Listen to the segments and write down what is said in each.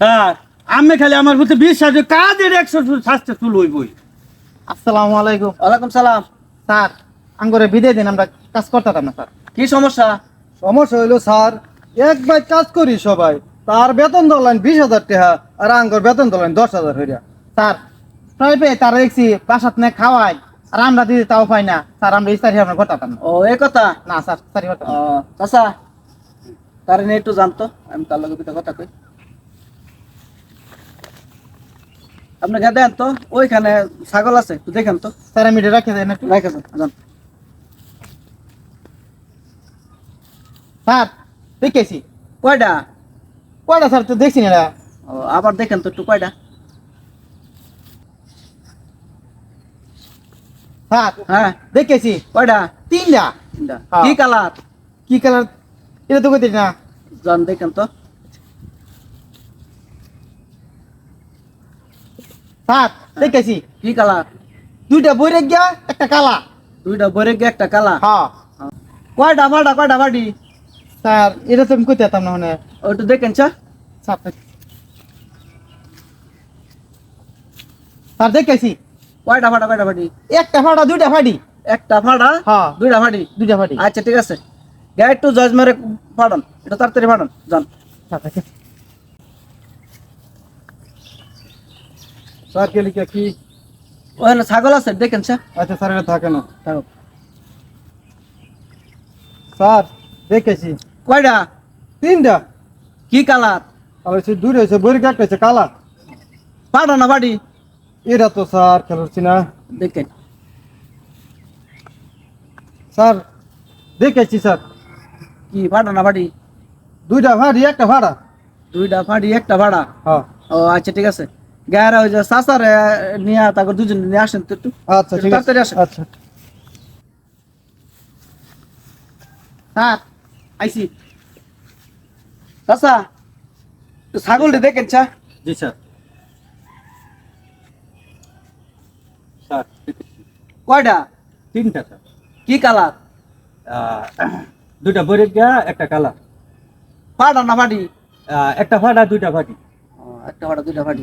Sir আমি খালি আমার প্রতি বিশ্বাস কাজের একশো স্বাস্থ্য চুল হইবই। আসসালামু আলাইকুম। ওয়ালাইকুম সালাম। স্যার আঙ্গরে বিদায় দিন আমরা কাজ করতাম না স্যার। কি সমস্যা? সমস্যা হইল স্যার এক ভাই কাজ করি সবাই তার বেতন দলান বিশ হাজার টাকা আর আঙ্গর বেতন দলান দশ হাজার হইয়া। স্যার প্রায় পেয়ে তারা দেখছি বাসাত নে খাওয়াই আর আমরা দিদি তাও পাই না। স্যার আমরা ইস্তারি আমরা করতাম না ও এই কথা? না স্যার ইস্তারি করতাম ও চাচা তার নিয়ে একটু জানতো আমি তার লগে কথা কই। আপনি গা দেন তো ওইখানে ছাগল আছে একটু দেখেন তো। স্যার আমি রাখে দেন একটু। রাখেছেন যান। স্যার দেখেছি। কয়টা? কয়টা স্যার তো দেখছি না। ও আবার দেখেন তো একটু কয়টা। স্যার হ্যাঁ। দেখেছি। কয়টা? তিনটা। তিনটা। হ্যাঁ। কি কালার? কি কালার? এটা তো না। যান দেখেন তো। স্যার দেখেছি। কি কালার? দুইটা বইরে গিয়া একটা কালা। দুইটা বরে গিয়ে একটা কালার হ্যাঁ। কয়টা ভাড়া কয়টা ভাড়ি স্যার এটা তো আমি কইতে না মানে ও একটু দেখেন চা স্যার স্যার দেখেছি। কয়টা ভাড়া কয়টা ভাড়ি একটা ফাটা দুইটা ফাটি একটা ভাড়া হ্যাঁ। দুইটা ভাড়ি দুইটা ফাটি আচ্ছা ঠিক আছে। গায়ে একটু জজ মেরে পাঠান এটা তাড়াতাড়ি পাঠান যান। স্যার কে লিখে কি ওখানে ছাগল আছে দেখেন স্যার। আচ্ছা স্যার এটা থাকে না থাকো। স্যার দেখেছি। কয়টা? তিনটা। কি কালার? আর হচ্ছে দুইটা হয়েছে বইরে একটা হচ্ছে কালা। পাঠা না বাড়ি? এরা তো স্যার খেয়াল হচ্ছে না। দেখেন। স্যার দেখেছি স্যার। কি ভাড়া না বাড়ি? দুইটা ভাড়ি একটা ভাড়া। দুইটা ফাড়ি একটা ভাড়া? হ্যাঁ। ও আচ্ছা ঠিক আছে। গায়েরা ওই যে চাচার নিয়ে তারপর দুজন নিয়ে আসেন তো একটু। আচ্ছা ঠিক আছে। তাড়াতাড়ি আসেন। আচ্ছা। স্যার আইসি ছাগলটি দেখেন চা জি স্যার। স্যার কয়টা? তিনটা স্যার। কি কালার? আহ, দুইটা বইরে গিয়া একটা কালা পাঠা না আহ, একটা ফাটা দুইটা ফাটি। একটা ভাড়া দুইটা ফাড়ি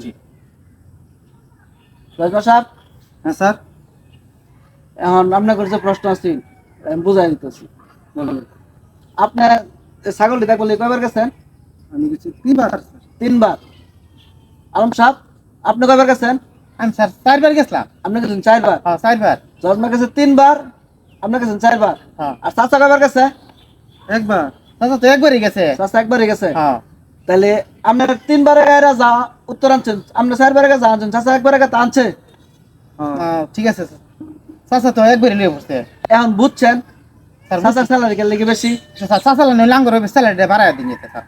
সাহেব হ্যাঁ স্যার। এখন আপনার কাছে প্রশ্ন আছে আমি বুঝাই দিতেছি। আপনার ছাগলটি দেখব কয়বার গেছেন? আমি কিছু তিনবার তিনবার। আলম সাহেব আপনি কয়বার গেছেন? আমি স্যার চারবার গেছিলাম। আপনি গেছেন চারবার? হ্যাঁ চারবার। জন্মের কাছে তিনবার আপনার চারবার। হ্যাঁ। আর চাচা কয়বার গেছে? একবার। চাচা তো একবারই গেছে। চাচা একবারই গেছে? হ্যাঁ। তাহলে আপনার তিনবারে গায়ে যা উত্তর আনছেন আপনি চারবারে গেছে আনছেন। চাচা একবারে গেছে আনছে? হ্যাঁ। ঠিক আছে স্যার। চাচা তো একবারই লিয়ে বসছে। এখন বুঝছেন? স্যার চাচার স্যালারি কে লেগে বেশি? চাচা নয় লাঙ্গর স্যালারিটা বাড়ায় দিন যেতে স্যার।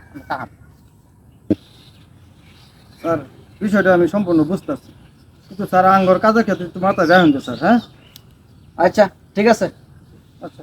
স্যার বিষয়টা আমি সম্পূর্ণ বুঝতে পারছি কিন্তু স্যার আঙ্গর কাজের ক্ষেত্রে একটু মাথা যায় স্যার হ্যাঁ? আচ্ছা ঠিক আছে। আচ্ছা।